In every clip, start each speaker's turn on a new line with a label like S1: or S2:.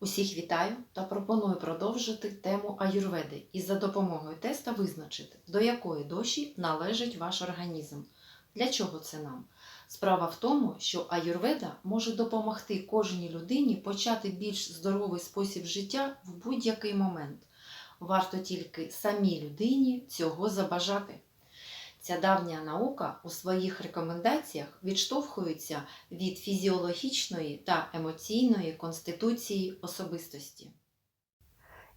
S1: Усіх вітаю та пропоную продовжити тему аюрведи і за допомогою теста визначити, до якої доші належить ваш організм. Для чого це нам? Справа в тому, що аюрведа може допомогти кожній людині почати більш здоровий спосіб життя в будь-який момент. Варто тільки самій людині цього забажати. Ця давня наука у своїх рекомендаціях відштовхується від фізіологічної та емоційної конституції особистості.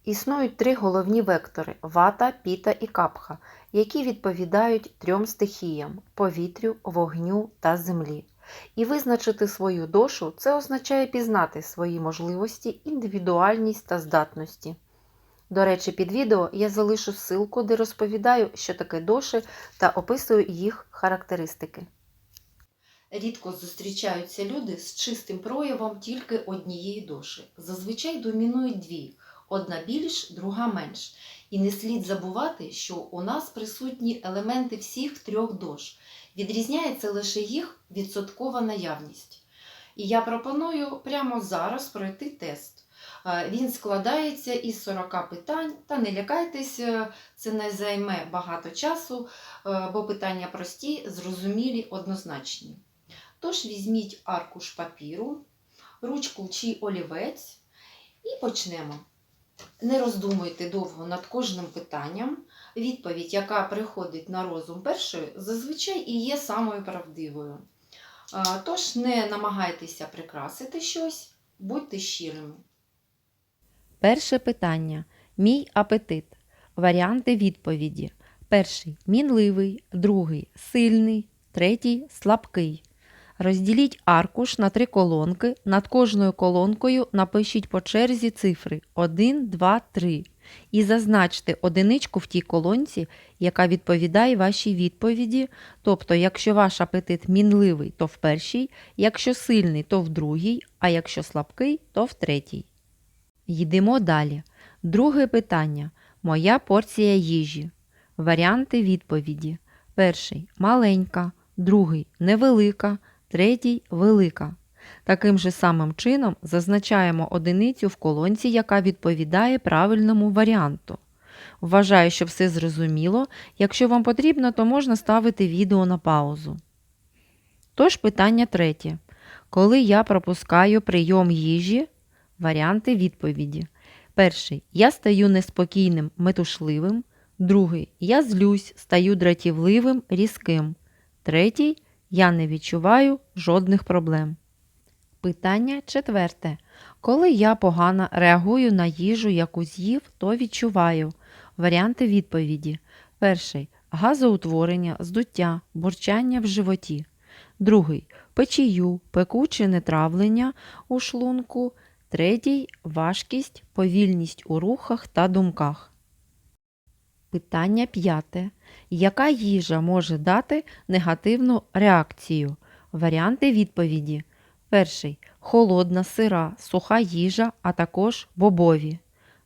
S1: Існують три головні вектори вата, піта і капха, які відповідають трьом стихіям повітрю, вогню та землі. І визначити свою дошу це означає пізнати свої можливості, індивідуальність та здатності. До речі, під відео я залишу ссылку, де розповідаю, що таке доші та описую їх характеристики. Рідко зустрічаються люди з чистим проявом тільки однієї доші. Зазвичай домінують дві: одна більш, друга менш. І не слід забувати, що у нас присутні елементи всіх трьох дош. Відрізняється лише їх відсоткова наявність. І я пропоную прямо зараз пройти тест. Е, Він складається із 40 питань, та не лякайтесь, е, це не займе багато часу, е, бо питання прості, зрозумілі, однозначні. Тож візьміть аркуш папіру, ручку чи олівець і почнемо. Не роздумуйте довго над кожним питанням. Відповідь, яка приходить на розум першою, зазвичай і є самою правдивою. Тож не намагайтеся прикрасити щось, будьте щирими.
S2: Перше питання. Мій апетит. Варіанти відповіді. Перший мінливий, другий сильний, третій слабкий. Розділіть аркуш на три колонки. Над кожною колонкою напишіть по черзі цифри 1, 2, 3 і зазначте одиничку в тій колонці, яка відповідає вашій відповіді. Тобто, якщо ваш апетит мінливий, то в першій, якщо сильний, то в другій, а якщо слабкий, то в третій. Йдемо далі. Друге питання. Моя порція їжі. Варіанти відповіді. Перший маленька, другий невелика, третій велика. Таким же самим чином зазначаємо одиницю в колонці, яка відповідає правильному варіанту. Вважаю, що все зрозуміло. Якщо вам потрібно, то можна ставити відео на паузу. Тож питання третє. Коли я пропускаю прийом їжі, Варіанти відповіді. Перший. Я стаю неспокійним, метушливим. Другий. Я злюсь, стаю дратівливим, різким. Третій. Я не відчуваю жодних проблем. Питання четверте. Коли я погано реагую на їжу, яку з'їв, то відчуваю. Варіанти відповіді. Перший. Газоутворення, здуття, бурчання в животі. Другий. Печію, пекуче нетравлення у шлунку. Третій важкість, повільність у рухах та думках. Питання п'яте. Яка їжа може дати негативну реакцію? Варіанти відповіді. Перший холодна, сира, суха їжа, а також бобові.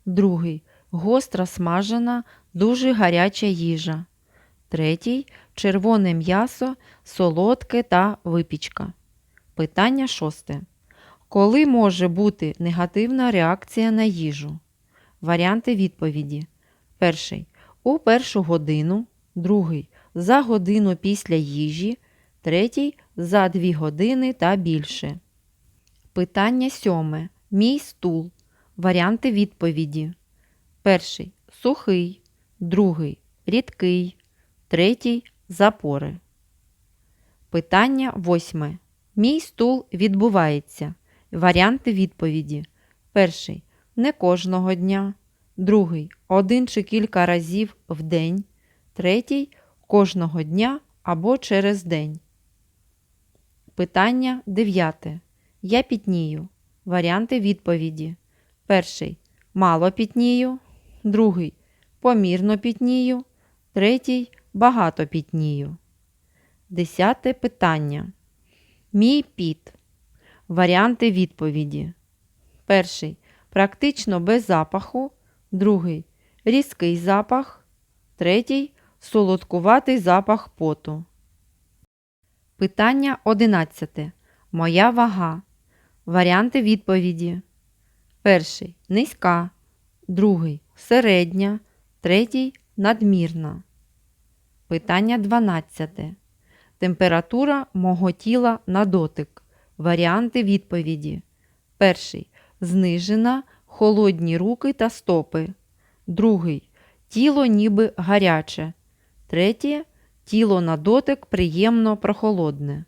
S2: Другий гостра смажена, дуже гаряча їжа. Третій червоне м'ясо, солодке та випічка. Питання шосте. Коли може бути негативна реакція на їжу? Варіанти відповіді. Перший. У першу годину. Другий. За годину після їжі. Третій. За дві години та більше. Питання сьоме. Мій стул. Варіанти відповіді. Перший. Сухий. Другий. Рідкий. Третій. Запори. Питання восьме. Мій стул відбувається. Варіанти відповіді. Перший не кожного дня. Другий один чи кілька разів в день. Третій кожного дня або через день. Питання дев'яте. Я пітнію. Варіанти відповіді. Перший мало пітнію. Другий помірно пітнію. Третій багато пітнію. Десяте питання. Мій піт. Варіанти відповіді. Перший практично без запаху. Другий різкий запах. Третій солодкуватий запах поту. Питання 11. Моя вага. Варіанти відповіді. Перший низька, другий середня, третій надмірна. Питання 12. Температура мого тіла на дотик. Варіанти відповіді. Перший знижена, холодні руки та стопи. Другий тіло ніби гаряче. Третє тіло на дотик приємно прохолодне.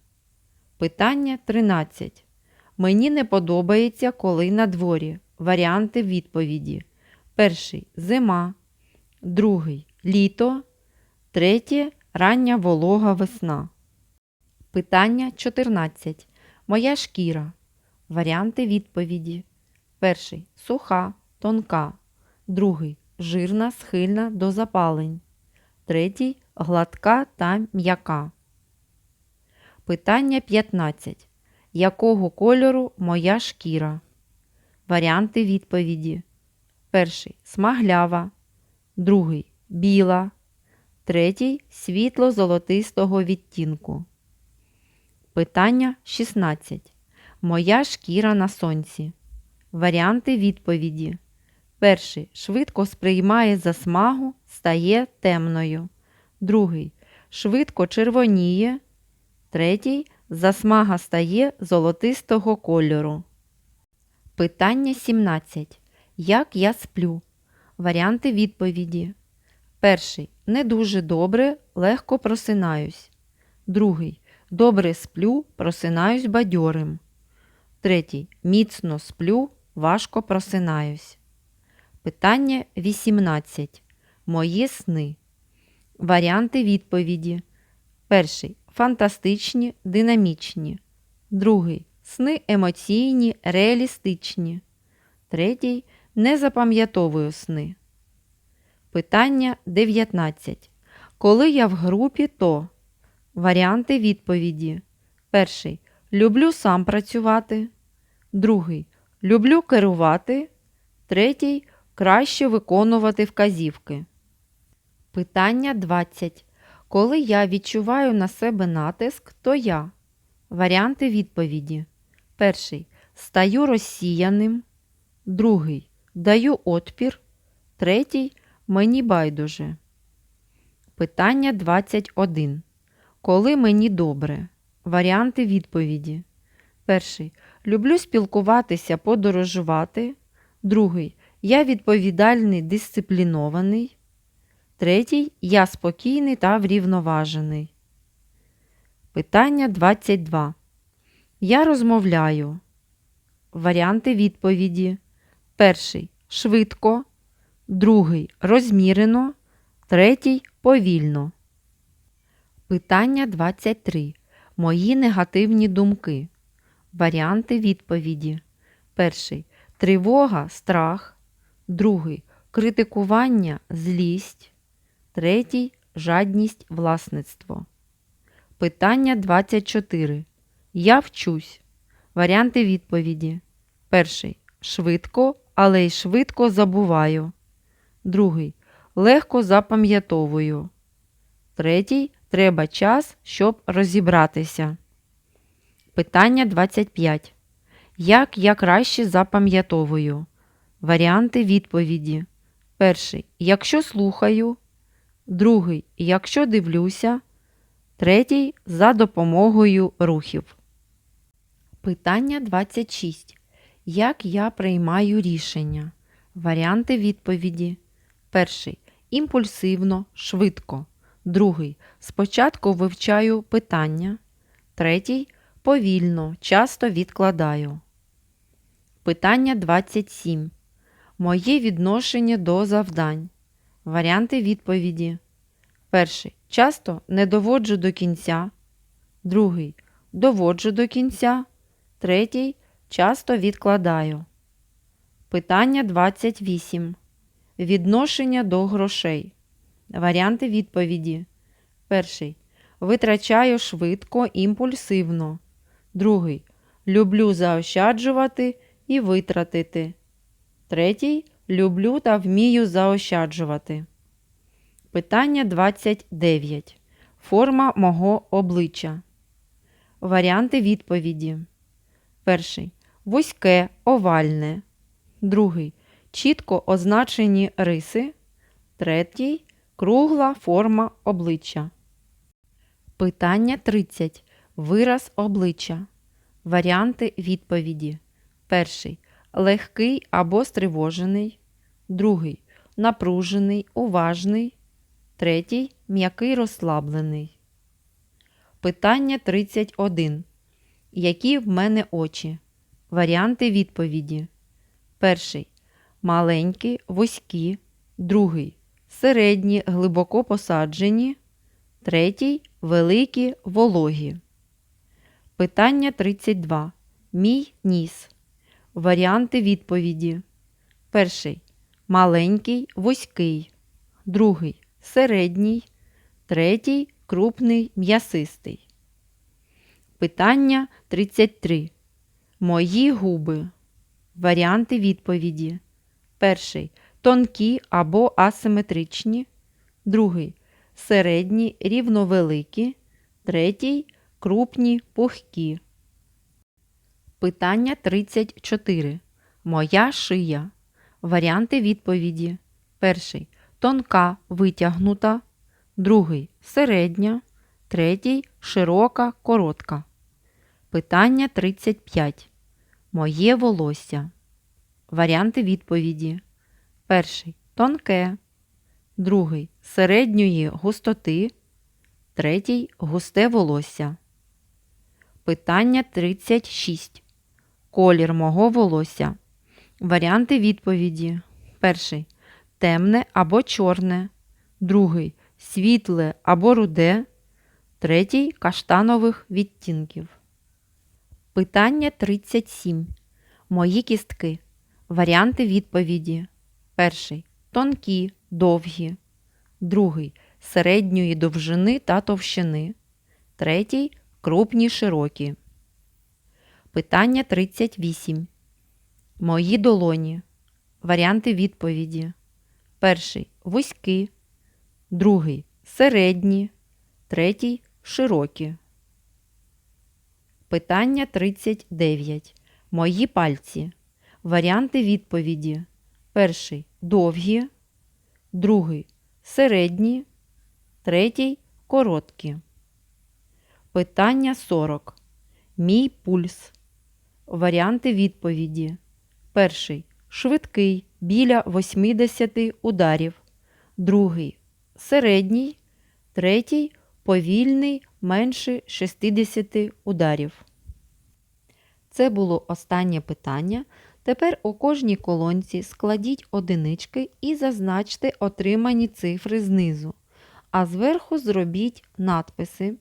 S2: Питання 13. Мені не подобається, коли на дворі. Варіанти відповіді. Перший зима, другий літо, третє рання волога весна. Питання 14. Моя шкіра. Варіанти відповіді. Перший суха, тонка, другий жирна, схильна до запалень, третій гладка та м'яка. Питання 15. Якого кольору моя шкіра? Варіанти відповіді. Перший смаглява, другий біла, третій світло-золотистого відтінку. Питання 16. Моя шкіра на сонці. Варіанти відповіді. Перший швидко сприймає засмагу, стає темною. Другий швидко червоніє. Третій засмага стає золотистого кольору. Питання 17. Як я сплю? Варіанти відповіді. Перший не дуже добре, легко просинаюсь. Другий добре сплю, просинаюсь бадьорим. Третій міцно сплю, важко просинаюсь. Питання 18. Мої сни. Варіанти відповіді. Перший фантастичні, динамічні. Другий сни емоційні, реалістичні. Третій не запам'ятовую сни. Питання 19. Коли я в групі, то варіанти відповіді. Перший люблю сам працювати. Другий люблю керувати. Третій краще виконувати вказівки. Питання 20. Коли я відчуваю на себе натиск, то я. Варіанти відповіді. Перший стаю розсіяним. Другий даю отпір. Третій мені байдуже. Питання 21. Коли мені добре? Варіанти відповіді. Перший люблю спілкуватися, подорожувати. Другий я відповідальний, дисциплінований. Третій я спокійний та врівноважений. Питання 22. Я розмовляю. Варіанти відповіді. Перший швидко, другий розмірено, третій повільно. Питання 23. Мої негативні думки. Варіанти відповіді. Перший тривога, страх, другий критикування, злість, третій жадність, власництво. Питання 24. Я вчусь. Варіанти відповіді. Перший швидко, але й швидко забуваю. Другий легко запам'ятовую. Третій треба час, щоб розібратися. Питання 25. Як я краще запам'ятовую? Варіанти відповіді. Перший. Якщо слухаю. Другий. Якщо дивлюся. Третій за допомогою рухів. Питання 26. Як я приймаю рішення? Варіанти відповіді. Перший. Імпульсивно, швидко. Другий. Спочатку вивчаю питання. Третій. Повільно, часто відкладаю. Питання 27. Моє відношення до завдань. Варіанти відповіді. Перший. Часто не доводжу до кінця. Другий. Доводжу до кінця. Третій. Часто відкладаю. Питання 28. Відношення до грошей. Варіанти відповіді. Перший. Витрачаю швидко, імпульсивно. Другий. Люблю заощаджувати і витратити. Третій. Люблю та вмію заощаджувати. Питання 29. Форма мого обличчя. Варіанти відповіді. Перший. Вузьке, овальне. другий чітко означені риси, третій кругла форма обличчя. Питання 30. Вираз обличчя. Варіанти відповіді. Перший легкий або стривожений, другий напружений, уважний, третій м'який розслаблений. Питання 31. Які в мене очі? Варіанти відповіді. Перший маленькі, вузькі, другий середні, глибоко посаджені, третій великі, вологі. Питання 32. Мій ніс. Варіанти відповіді. Перший маленький, вузький, другий середній, третій крупний, м'ясистий. Питання 33. Мої губи. Варіанти відповіді. Перший тонкі або асиметричні, другий середні, рівновеликі, третій крупні, пухкі. Питання 34. Моя шия. Варіанти відповіді. Перший тонка, витягнута, другий середня, третій широка, коротка. Питання 35. Моє волосся. Варіанти відповіді. Перший тонке, другий середньої густоти, третій густе волосся. Питання 36. Колір мого волосся. Варіанти відповіді. Перший темне або чорне, другий світле або руде, третій каштанових відтінків. Питання 37. Мої кістки. Варіанти відповіді. Перший тонкі, довгі, другий середньої довжини та товщини, третій крупні широкі. Питання 38. Мої долоні. Варіанти відповіді. Перший вузькі, другий середні, третій широкі. Питання 39. Мої пальці. Варіанти відповіді. Перший довгі, другий середні, третій короткі. Питання 40. Мій пульс. Варіанти відповіді. Перший швидкий біля 80 ударів, другий середній, третій повільний менше 60 ударів. Це було останнє питання. Тепер у кожній колонці складіть одинички і зазначте отримані цифри знизу, а зверху зробіть надписи.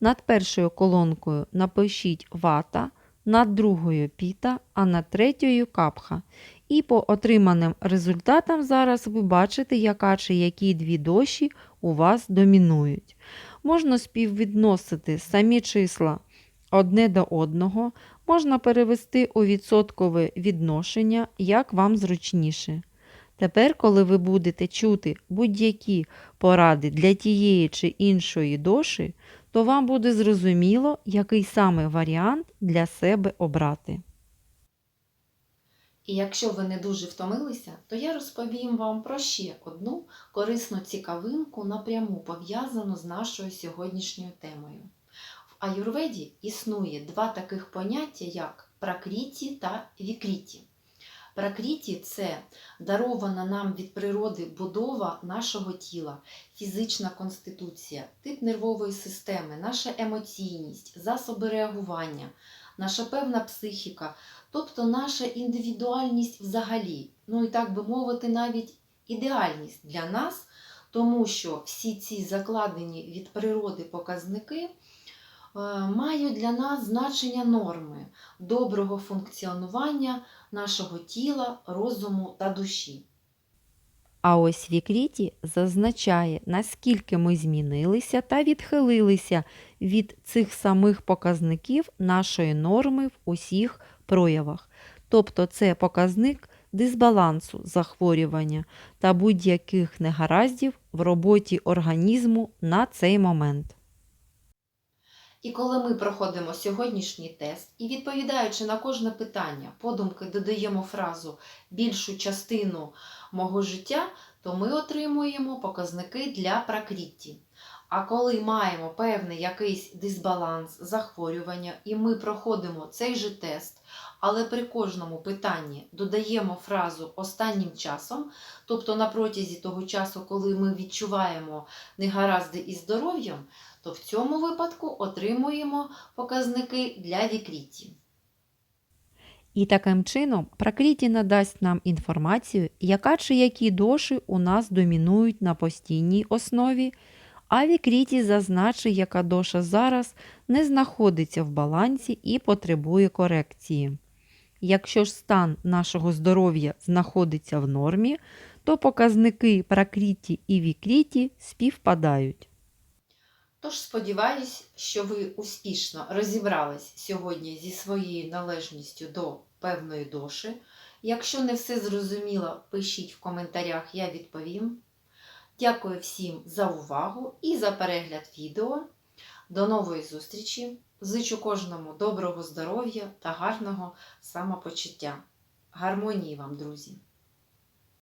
S2: Над першою колонкою напишіть вата, над другою піта, а над третьою капха. І по отриманим результатам зараз ви бачите, яка чи які дві доші у вас домінують. Можна співвідносити самі числа одне до одного, можна перевести у відсоткове відношення, як вам зручніше. Тепер, коли ви будете чути будь-які поради для тієї чи іншої доші, то вам буде зрозуміло, який саме варіант для себе обрати.
S1: І якщо ви не дуже втомилися, то я розповім вам про ще одну корисну цікавинку, напряму пов'язану з нашою сьогоднішньою темою. Аюрведі існує два таких поняття, як пракріті та вікріті. Пракріті це дарована нам від природи будова нашого тіла, фізична конституція, тип нервової системи, наша емоційність, засоби реагування, наша певна психіка, тобто наша індивідуальність взагалі, ну і так би мовити, навіть ідеальність для нас, тому що всі ці закладені від природи показники мають для нас значення норми доброго функціонування нашого тіла, розуму та душі.
S2: А ось Вікріті зазначає, наскільки ми змінилися та відхилилися від цих самих показників нашої норми в усіх проявах. Тобто це показник дисбалансу захворювання та будь-яких негараздів в роботі організму на цей момент.
S1: І коли ми проходимо сьогоднішній тест і відповідаючи на кожне питання, подумки додаємо фразу більшу частину мого життя, то ми отримуємо показники для пракрітті. А коли маємо певний якийсь дисбаланс, захворювання, і ми проходимо цей же тест, але при кожному питанні додаємо фразу останнім часом, тобто на протязі того часу, коли ми відчуваємо негаразди із здоров'ям, то в цьому випадку отримуємо показники для вікріті.
S2: І таким чином Пракріті надасть нам інформацію, яка чи які доші у нас домінують на постійній основі, а Вікріті зазначить, яка доша зараз не знаходиться в балансі і потребує корекції. Якщо ж стан нашого здоров'я знаходиться в нормі, то показники Пракріті і Вікріті співпадають.
S1: Тож сподіваюсь, що ви успішно розібрались сьогодні зі своєю належністю до певної доші. Якщо не все зрозуміло, пишіть в коментарях, я відповім. Дякую всім за увагу і за перегляд відео. До нової зустрічі! Зичу кожному доброго здоров'я та гарного самопочуття. Гармонії вам, друзі!